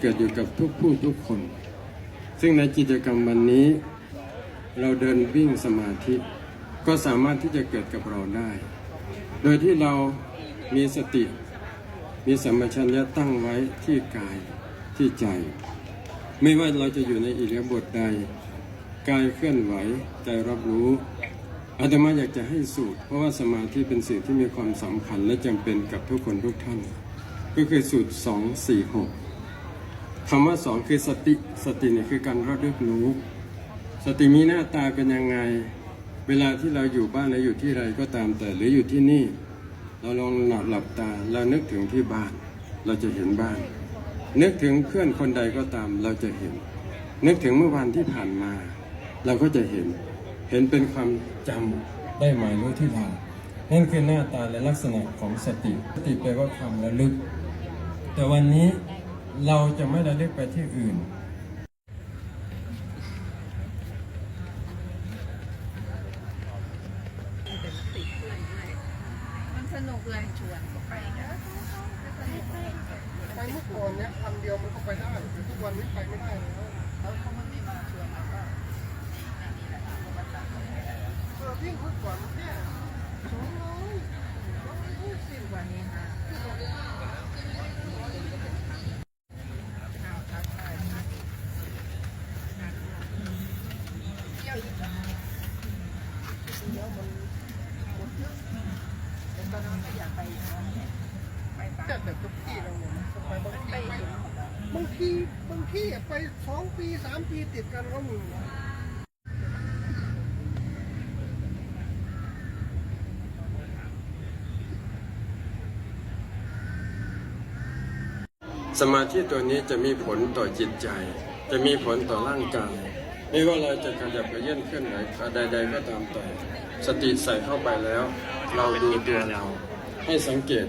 เกิดอยู่กับทุกผู้ทุกคน ซึ่งในกิจกรรมวันนี้ เราเดินวิ่งสมาธิ ก็สามารถที่จะเกิดกับเราได้ โดยที่เรามีสติ มีสัมปชัญญะตั้งไว้ที่กายที่ใจ ไม่ว่าเราจะอยู่ในอิริยบถใด กายเคลื่อนไหวใจรับรู้อาตมาอยากจะให้สูตร เพราะว่าสมาธิเป็นสิ่งที่มีความสำคัญและจำเป็นกับทุกคนทุกท่าน ก็คือสูตร 2 4 6 คำว่า2คือสติ สติเนี่ยคือการระลึกรู้ สติมีหน้าตาเป็นยังไง เวลาที่เราอยู่บ้านหรืออยู่ที่ใดก็ตามแต่หรืออยู่ที่นี่ เราลองหลับหลับตาเรานึกถึงที่บ้าน เราจะเห็นบ้าน นึกถึงเพื่อนคนใดก็ตามเราจะเห็น นึกถึงเมื่อวันที่ผ่านมา เราก็จะเห็น เห็นเป็นความจำได้หมายรู้ที่เรานั่นคือหน้าตาและลักษณะของสติ สติแปลว่าความระลึก แต่วันนี้ เราจะไม่ระลึกไปที่อื่น มันสนุกเลยชวนไปนะไปเมื่อก่อนเนี่ยพันเดียวมันก็ไปได้แต่ทุกวันนี้ไปไม่ได้แล้วแล้วเขาไม่มาชวนเราก็เออวิ่งเมื่อก่อนเนี่ยสองร้อยสองร้อยยี่สิบวันนี้นะเอาทักทายเที่ยวอีกแล้ว เดี๋ยว มันหมดเยอะแต่ตอนนั้นก็อยากไปไปตาแต่แบบทุกที่เราเนี่ยไปบางไปที่บางทีบางที่ไปสองปีสามปีติดกันก็มีนะสมาธิตัวนี้จะมีผลต่อจิตใจ จะมีผลต่อร่างกาย ไม่ว่าเราจะขยับกระเยื่อนเคลื่อนไหวใดๆก็ตามแต่ สติใส่เข้าไปแล้ว เราดูตัวเราให้สังเกต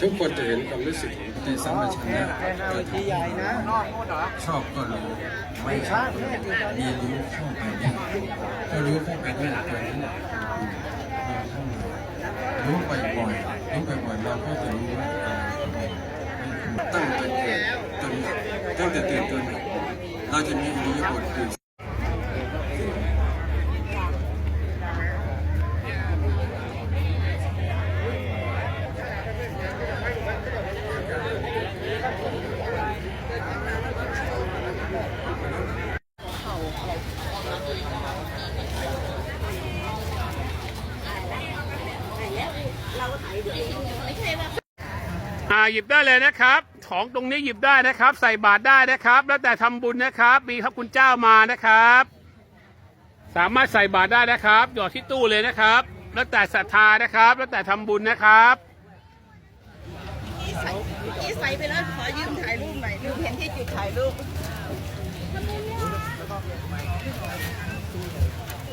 ทุกคนจะเห็นความรู้สึกของสติสัมปชัญญะการทำชอบก็รู้ไม่ชอบมีรู้เข้าไปได้ก็รู้เข้าไปได้ตัวนี้รู้บ่อยๆรู้บ่อยๆเราก็จะรู้ว่าตั้งแต่เกิดจนตั้งแต่ตื่นจนหลับเราจะมีอิริยาบถ หยิบได้เลยนะครับ ของตรงนี้หยิบได้นะครับ ใส่บาตรได้นะครับ แล้วแต่ทำบุญนะครับ มีพระคุณเจ้ามานะครับ สามารถใส่บาตรได้นะครับ หยอดที่ตู้เลยนะครับ แล้วแต่ศรัทธานะครับ แล้วแต่ทำบุญนะครับที่ใส่ที่ใส่ไปแล้วขอยืมถ่ายรูปหน่อยลืมเห็นที่จุดถ่ายรูป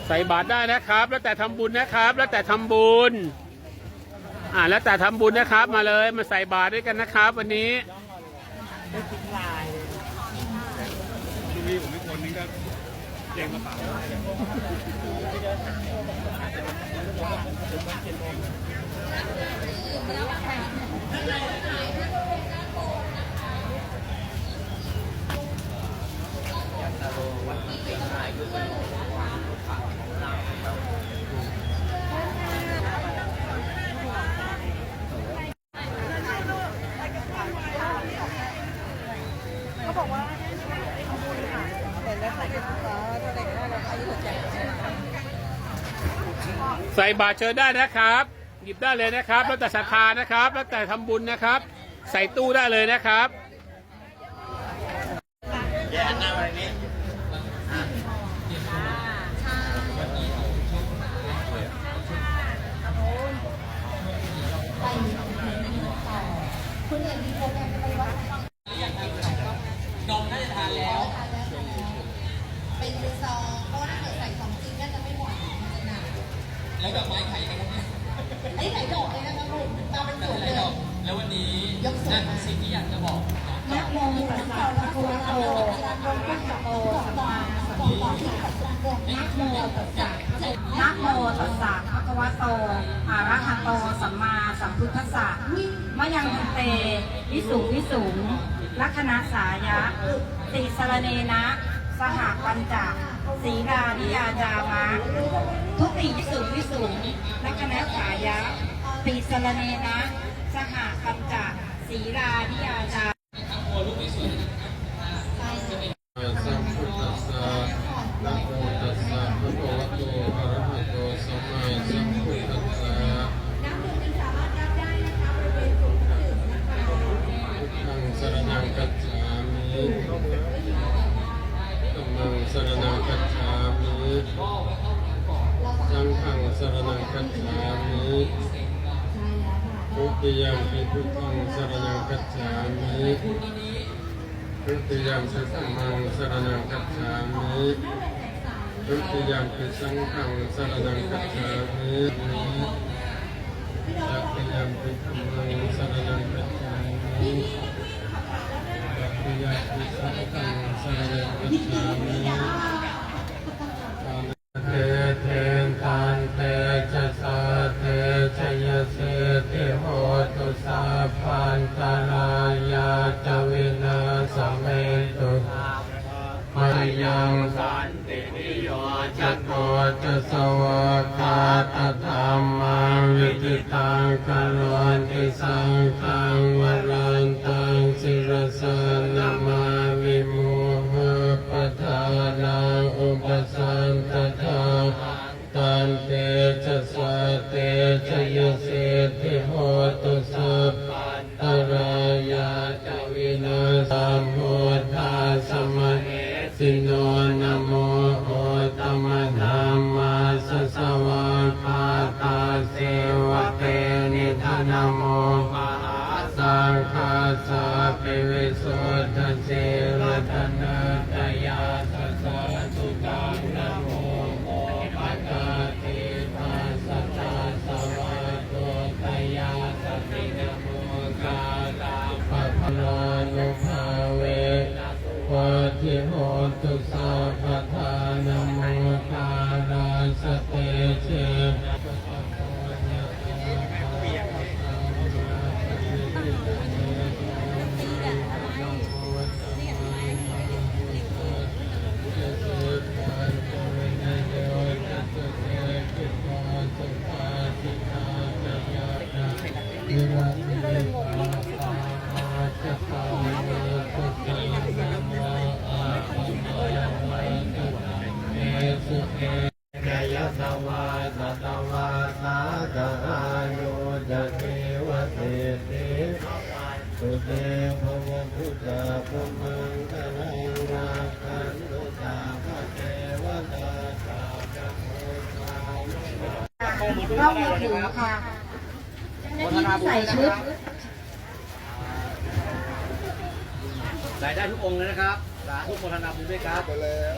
ใส่บาตรได้นะครับ แล้วแต่ทำบุญนะครับ แล้วแต่ทำบุญ อ่าแล้วแต่ทำบุญนะครับ มาเลยมาใส่บาตรด้วยกันนะครับ วันนี้เขาบอกว่าทำบุญค่ะแต่แล้วใครจะขอเท่าไหร่ก็ได้เราอายุหัวใจ ใส่บาตรเชิญได้นะครับ หยิบได้เลยนะครับ แล้วแต่ศรัทธานะครับ แล้วแต่ทำบุญนะครับ ใส่ตู้ได้เลยนะครับ เป็นซองเพราะว่าถ้าเกิดใส่ของจริงก็จะไม่หวานมันจะหนาแล้วดอกไม้ไข่กันนะไอ้ไหนดอกเลยนะคะคุณมาเป็นสวนเลย แล้ววันนี้ สิ่งที่อยากจะบอกนะโมตัสสะภะคะวะโตอะระหะโตสัมมาสัมพุทธัสสะนะโมตัสสะนะโมตัสสะภะคะวะโตอะระหะโตสัมมาสัมพุทธัสสะมะยังพันเตวิสุงวิสุงลัคนาสายะติสรเนนะ สหปัญจศีลานิยาจามะทุติยสุวิสุงลัคนาสายะติสรเนนะ สหปัญจ ศีลานิยาจามะสัมพุทธัสสะนะโมตัสสะภะคะวะโตอะระหะโตสัมมาสัมพุทธัสสะธังสรณังกัจฉามิ ทุติยมปิพุทธังสรณังกัจฉามิทุติยมปิสัมมังสรณังกัจฉามิทุติยมปิสังฆังสรณังกัจฉามิตัติยมปิธัมมังสรณังกัจฉามิตัติยมปิสังฆังสรณังกัจฉามิ พันตรายาจวินาสเมตุมายังสันตินิโยจัตโตจสวะคาตธรรมวิจิตังกโร กล้องมือถือค่ะเจ้าหน้าที่ที่ใส่ชุดใส่ได้ทุกองค์เลยนะครับสาธุโมทนาบุญด้วยครับไปเลย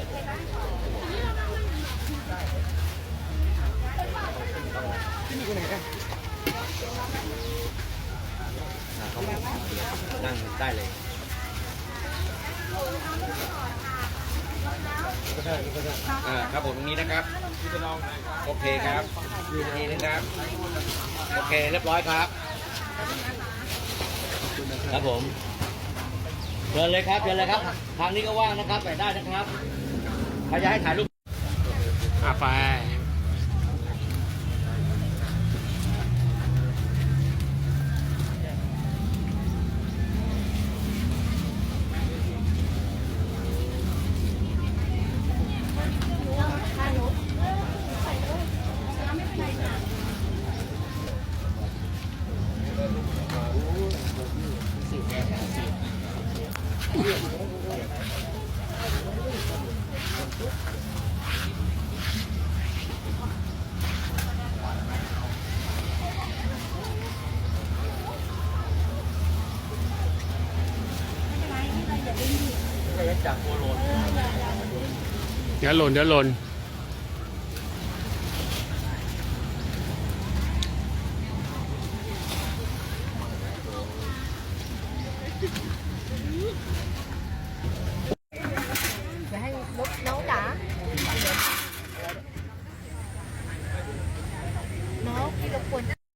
นั่งได้เลยอ่าครับผมตรงนี้นะครับ โอเคครับ ดูทีนึงครับ โอเค เรียบร้อยครับ ครับผมเชิญเลยครับเชิญเลยครับ ทางนี้ก็ว่างนะครับไปได้นะครับใครจะให้ถ่ายรูปอะไป เดี๋ยวหล่นเดี๋ยวหล่น